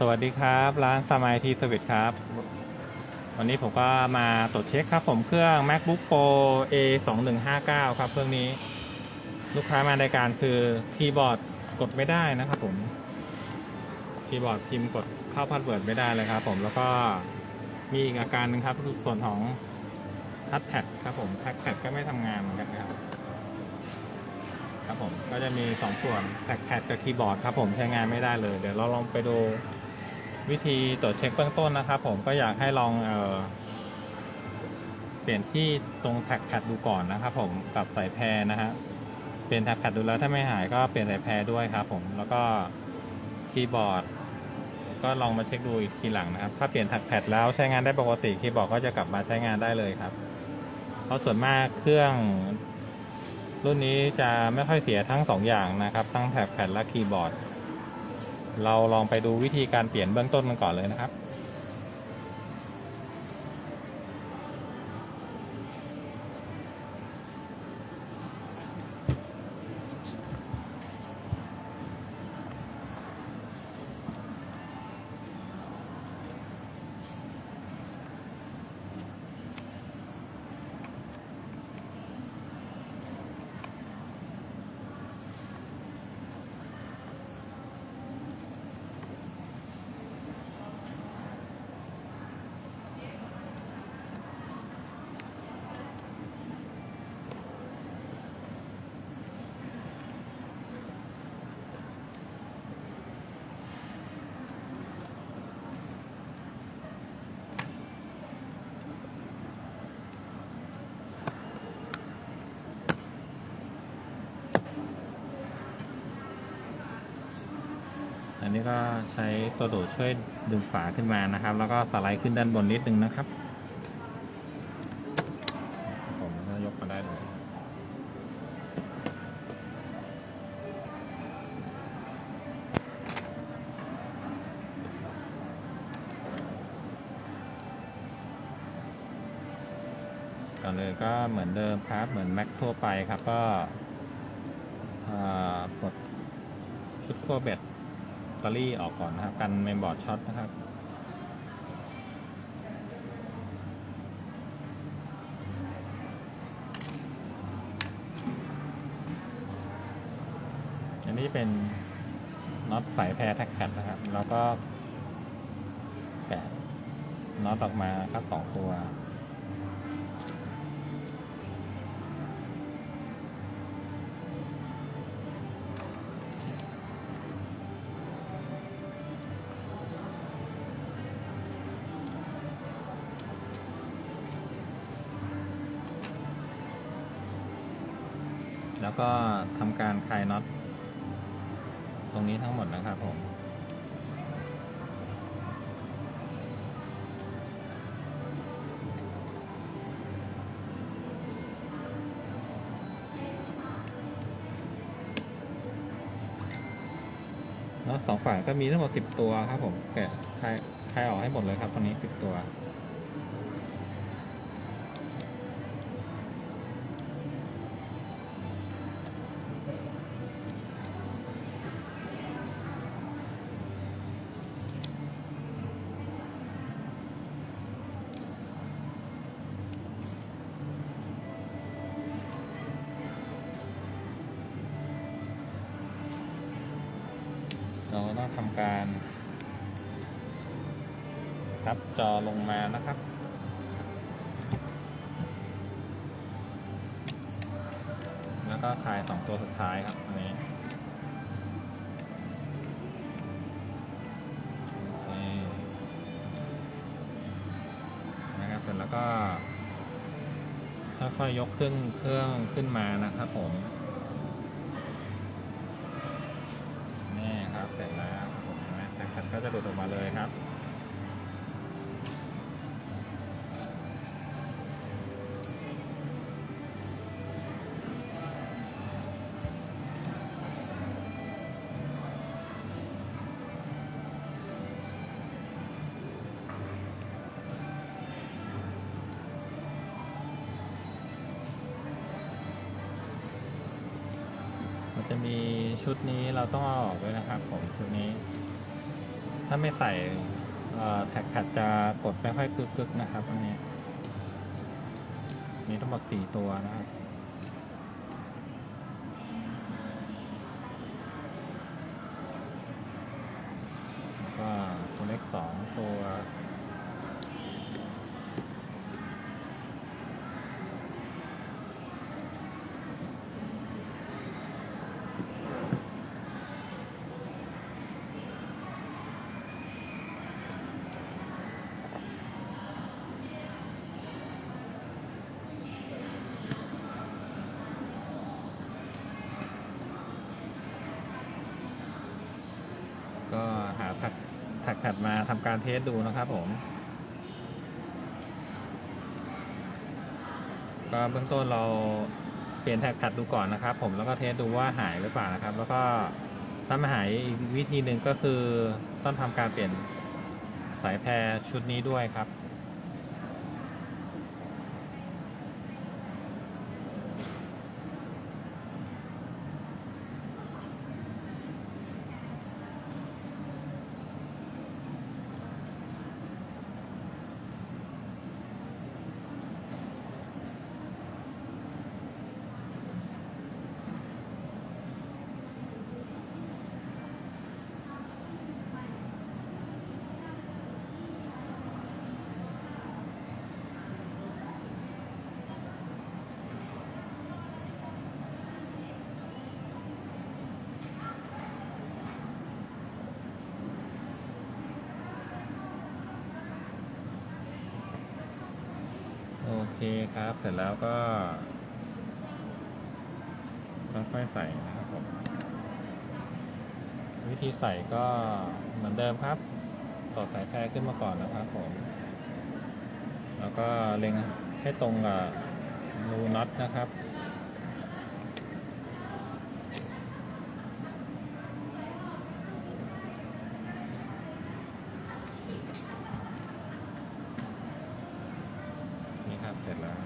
สวัสดีครับ ร้านสมายทีสวิตครับ วันนี้ผมก็มาตรวจเช็คครับ ผมเครื่อง macbook pro a 2 1 5 9ครับ เครื่องนี้ ลูกค้ามาในการคือคีย์บอร์ดกดไม่ได้นะครับผม คีย์บอร์ดพิมพ์กดเข้าพาสเวิร์ดไม่ได้เลยครับ ผมแล้วก็มีอีกอาการหนึ่งครับส่วนของทัชแพดครับผมทัชแพดก็ไม่ทำงานเหมือนกันนะครับครับผมก็จะมีสองส่วนแท็กแพดกับคีย์บอร์ดครับผมใช้งานไม่ได้เลย เดี๋ยวเราลองไปดู วิธีตรวจเช็คเบื้องต้นนะครับ ผมก็อยากให้ลองเออเปลี่ยนที่ตรงแท็กแพดดูก่อนนะครับ ผมกับสายแพรนะฮะเปลี่ยนแท็กแพดดูแล้วถ้าไม่หายก็เปลี่ยนสายแพรด้วยครับ ผมแล้วก็คีย์บอร์ด ก็ลองมาเช็คดูอีกทีหลังนะครับ ถ้าเปลี่ยนแท็กแพดแล้วใช้งานได้ปกติคีย์บอร์ดก็จะกลับมาใช้งานได้เลยครับ เพราะส่วนมากเครื่องรุ่นนี้จะไม่ค่อยเสียทั้งสองอย่างนะครับ ทั้งแท็บแพดและคีย์บอร์ด เราลองไปดูวิธีการเปลี่ยนเบื้องต้นกันก่อนเลยนะครับ นนี้ก็ใช้ตัวโดดช่วยดึงฝาขึ้นมานะครับ แล้วก็สไลด์ขึ้นด้านบนนิดนึงนะครับ ผมก็ยกมาได้เลยก่อนเลยก็เหมือนเดิมครับเหมือนแม็กทั่วไปครับก็อ่าปลดชุดขั้วเบ็ด อรี่ออกก่อนนะครับ กันเมมบอร์ดช็อตนะครับ อันนี้เป็นน็อตสายแพรแท็กแพดนะครับ แล้วก็แกะน็อตออกมาครับสองตัว แล้วก็ทำการคลายน็อตตรงนี้ทั้งหมดนะครับผมน็อตสองฝั่งก็มีทั้งหมดสิบตัวครับผมแกะคลายคลายออกให้หมดเลยครับตอนนี้สิบตัว การทับจอลงมานะครับ แล้วก็คลายสองตัวสุดท้ายครับอันนี้นะครับเสร็จแล้วก็ค่อยๆยกเครื่องเครื่องขึ้นมานะครับผม นี่ครับเสร็จแล้วครับผมเห็นไหมแท็ ก็จะหลุดออกมาเลยครับ มันจะมีชุดนี้เราต้องเอาออกด้วยนะครับผมชุดนี้ ถ้าไม่ใส่แท็กแพดจะกดไม่ค่อยกึกๆนะครับอันนี้ มีทั้งหมดสี่ตัวนะครับ แล้วก็ตัวเลขสองตัว ก็หาแท็ก แท็กแพดมาทำการเทสดูนะครับผม ก็เบื้องต้นเราเปลี่ยนแท็กแพดดูก่อนนะครับ ผมแล้วก็เทสดูว่าหายหรือเปล่านะครับ แล้วก็ถ้าไม่หายวิธีหนึ่งก็คือต้องทำการเปลี่ยนสายแพรชุดนี้ด้วยครับ เคครับ เสร็จแล้วก็ค่อยๆใส่นะครับผมวิธีใส่ก็เหมือนเดิมครับ ต่อสายแพรขึ้นมาก่อนนะครับผม แล้วก็เล็งให้ตรงกับรูน็อตนะครับ นี่ครับ เสร็จแล้ว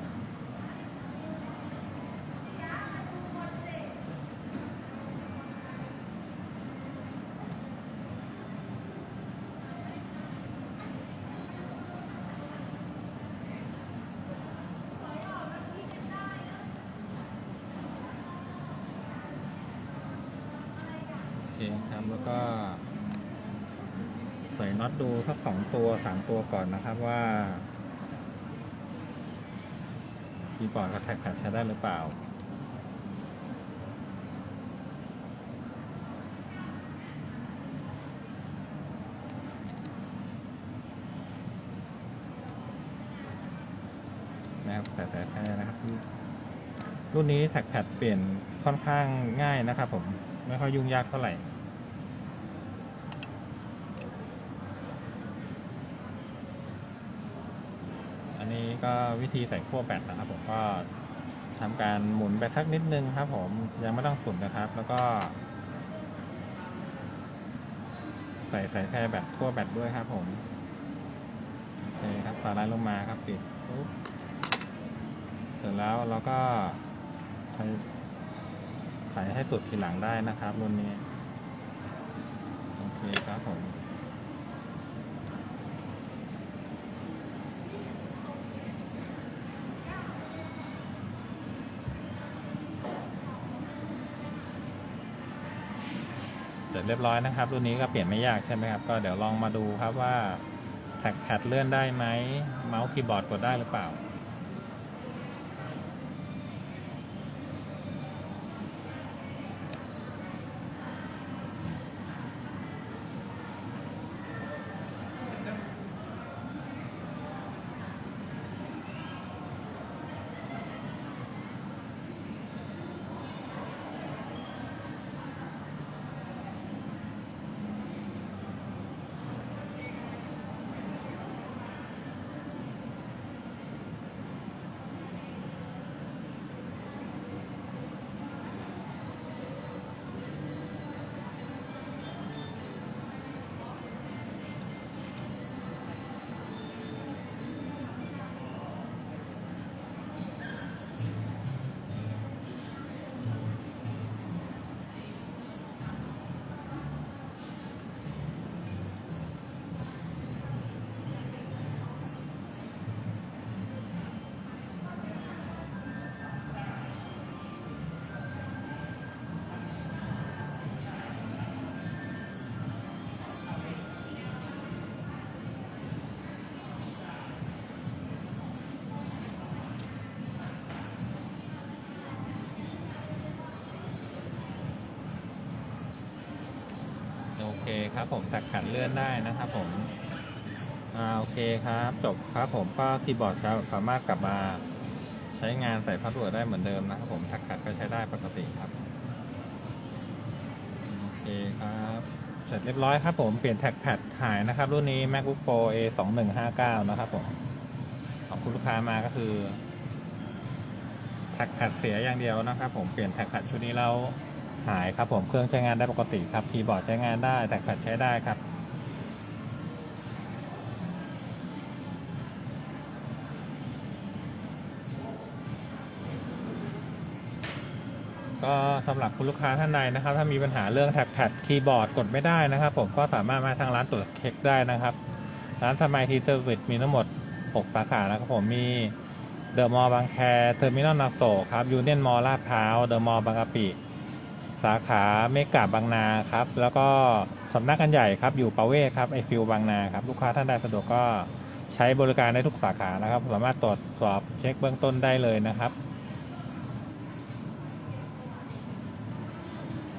โอเคครับ แล้วก็ ใส่น็อตดูสักสองตัวสามตัวก่อนนะครับว่าคีย์บอร์ดกับแท็กแพดใช้ได้หรือเปล่านะครับแต่แต่แค่นะครับรุ่นนี้แท็กแพดเปลี่ยนค่อนข้างง่ายนะครับผม ไม่ค่อยยุ่งยากเท่าไหร่ อันนี้ ก็วิธีใส่ขั้วแบตนะครับผมก็ทำการหมุนไปสักนิดนึงครับ ผมยังไม่ต้องสุดนะครับ แล้วก็ ใส่สายแพรแบตขั้วแบตด้วยครับ ผมโอเคครับสไลด์ลงมาครับปิดปุ๊บเสร็จแล้วเราก็ใส่ใส่ให้สุดทีหลังได้นะครับรุ่นนี้โอเคครับผม เสร็จเรียบร้อยนะครับ รุ่นนี้ก็เปลี่ยนไม่ยากใช่ไหมครับ ก็เดี๋ยวลองมาดูครับว่าแท็กแพดเลื่อนได้ไหมเมาส์คีย์บอร์ดกดได้หรือเปล่า ครับผมแท็กขันเลื่อนได้นะครับผมอ่าโอเคครับ จบครับผมก็คีย์บอร์ดจะสามารถกลับมาใช้งานใส่พาสเวิร์ดได้เหมือนเดิมนะครับผมแท็กขันก็ใช้ได้ปกติครับโอเคครับเสร็จเรียบร้อยครับผมเปลี่ยนแท็กแพดหายนะครับ รุ่นนี้ MacBook Pro A 2 1 5 9นะครับผมของคุณลูกค้ามาก็คือแท็กแพดเสียอย่างเดียวนะครับ ผมเปลี่ยนแท็กแพดชุดนี้แล้ว หายครับผมเครื่องใช้งานได้ปกติครับคีย์บอร์ดใช้งานได้แท็กแพดใช้ได้ครับก็สำหรับคุณลูกค้าท่านใดนะครับ ถ้ามีปัญหาเรื่องแท็กแพดคีย์บอร์ดกดไม่ได้นะครับ ผมก็สามารถมาทางร้านตรวจเช็คได้นะครับ ร้านทำไมทีเซอร์วิสมีทั้งหมด 6 สาขานะครับผมมีเดอะมอลล์บางแคเทอร์มินอลนาโศกครับยูเนียนมอลล์ลาดพร้าวเดอะมอลล์บางกะปิ สาขาเมกาบางนาครับ แล้วก็สำนักงานใหญ่ครับ อยู่ประเวศครับไอฟิลบางนาครับ ลูกค้าท่านใดสะดวกก็ใช้บริการได้ทุกสาขานะครับ สามารถตรวจสอบเช็คเบื้องต้นได้เลยนะครับ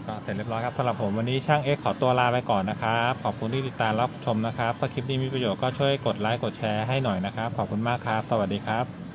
ก็เสร็จเรียบร้อยครับสำหรับผมวันนี้ช่างเอ็กขอตัวลาไปก่อนนะครับ ขอบคุณที่ติดตามรับชมนะครับ ถ้าคลิปนี้มีประโยชน์ก็ช่วยกดไลค์กดแชร์ให้หน่อยนะครับ ขอบคุณมากครับ สวัสดีครับ